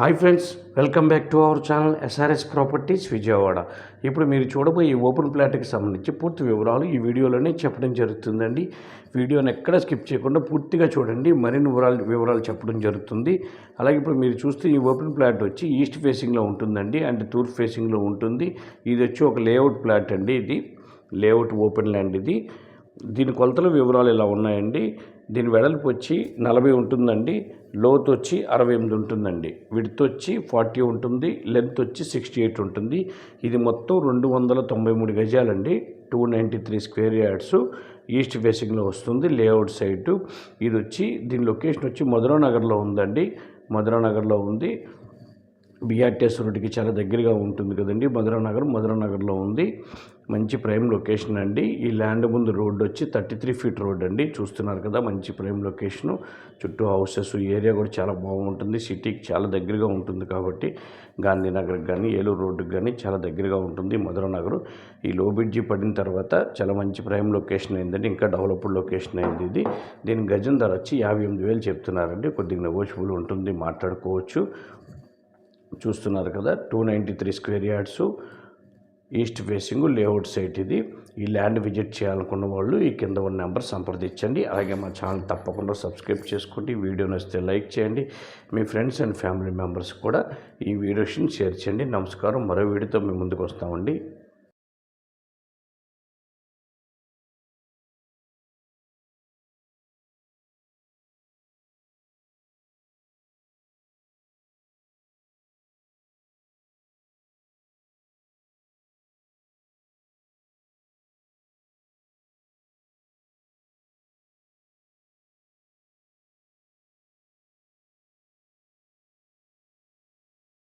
Hi friends welcome back to our channel SRS properties Vijayawada. ఇప్పుడు మీరు చూడబోయే ఈ ఓపెన్ ప్లాట్కి సంబంధించి పూర్తి వివరాలు ఈ వీడియోలోనే చెప్పడం జరుగుతుందండి. వీడియోని ఎక్కడ స్కిప్ చేయకుండా పూర్తిగా చూడండి మరిన్ని వివరాలు వివరాలు చెప్పడం జరుగుతుంది. అలాగే ఇప్పుడు మీరు చూస్తే ఈ ఓపెన్ ప్లాట్ వచ్చి ఈస్ట్ ఫేసింగ్లో ఉంటుందండి అండ్ తూర్పు ఫేసింగ్లో ఉంటుంది. ఇది వచ్చి ఒక లేఅవుట్ ప్లాట్ అండి ఇది లేఅవుట్ ఓపెన్ ల్యాండ్ ఇది. దీని కొలతల వివరాలు ఇలా ఉన్నాయండి. దీని వెడల్పు వచ్చి నలభై ఉంటుందండి. లోత్ వచ్చి అరవై ఎనిమిది ఉంటుందండి. విడ్త్ వచ్చి ఫార్టీ ఉంటుంది. లెంత్ వచ్చి సిక్స్టీ ఎయిట్ ఉంటుంది. ఇది మొత్తం రెండు వందల తొంభై మూడు గజాలండి. Two ninety three square yards east ఫేసింగ్లో వస్తుంది. Layout site. ఇది వచ్చి దీని లొకేషన్ వచ్చి మధురా నగర్లో ఉందండి. మధురా నగర్లో ఉంది. బిఆర్టీఎస్ రోడ్డుకి చాలా దగ్గరగా ఉంటుంది కదండి. మధురా నగర్ మధురా నగర్లో ఉంది. మంచి ప్రైమ్ లొకేషన్ అండి. ఈ ల్యాండ్ ముందు రోడ్డు వచ్చి థర్టీ త్రీ ఫీట్ రోడ్ అండి. చూస్తున్నారు కదా మంచి ప్రైమ్ లొకేషను. చుట్టూ హౌసెస్ ఏరియా కూడా చాలా బాగుంటుంది. సిటీకి చాలా దగ్గరగా ఉంటుంది కాబట్టి గాంధీనగర్కి కానీ ఏలూరు రోడ్డుకి కానీ చాలా దగ్గరగా ఉంటుంది మధురా నగర్. ఈ లో బ్రిడ్జి పడిన తర్వాత చాలా మంచి ప్రైమ్ లొకేషన్ అయిందండి. ఇంకా డెవలప్డ్ లొకేషన్ అయింది ఇది. దీని గజం ధర వచ్చి యాభై ఎనిమిది వేలు చెప్తున్నారండి. కొద్దిగా నెగోషియబుల్ ఉంటుంది మాట్లాడుకోవచ్చు. చూస్తున్నారు కదా two ninety three square yards east facing layout site ఇది. ఈ ల్యాండ్ విజిట్ చేయాలనుకున్న వాళ్ళు ఈ కింద ఉన్న నెంబర్ సంప్రదించండి. అలాగే మా ఛానల్ తప్పకుండా సబ్స్క్రైబ్ చేసుకోండి. వీడియో నచ్చితే లైక్ చేయండి. మీ ఫ్రెండ్స్ అండ్ ఫ్యామిలీ మెంబర్స్ కూడా ఈ వీడియోస్ని షేర్ చేయండి. నమస్కారం. మరో వీడియోతో మీ ముందుకు వస్తామండి.